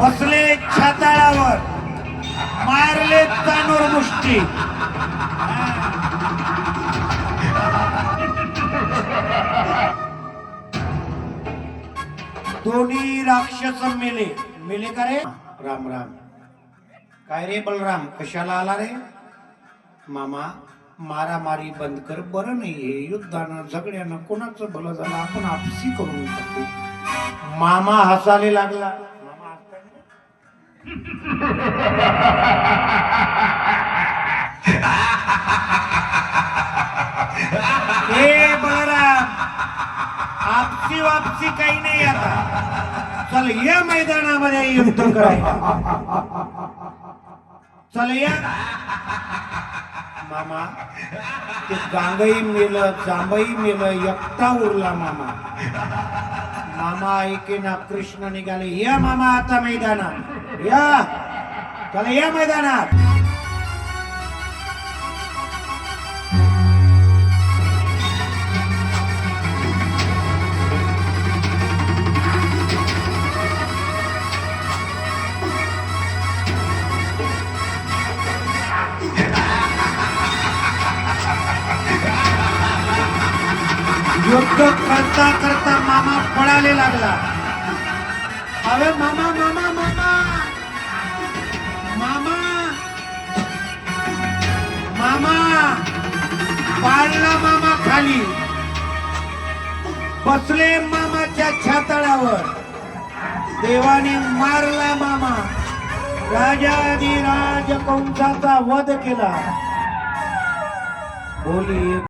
तळावर मारले तानूर मुष्टी. दोन्ही राक्षस मेले. मेले का रे? राम राम. काय रे बलराम कशाला आला रे? मामा मारामारी बंद कर बरं नाहीये युद्धानं झगड्यानं कोणाचं भलं झालं आपण आपसी करून टाकू. मामा हसायला लागला. हे बलराम आपसी वापसी काही नाही आता. चल या मैदानामध्ये युद्ध करायचं. चल या. मामा ते गांगई मेलं जांभई मेलं एकटा उरला मामा. मामा ऐके ना कृष्ण निघाले. या मामा आता मैदानात. या. चला या मैदानात. युद्ध करता करता मामा पळाले लागला. अरे मामा मामा मामा मामा. पाळला मामा खाली. बसले मामाच्या छातळावर. देवाने मारला मामा. राजाधिराज कंसाचा वध केला. बोली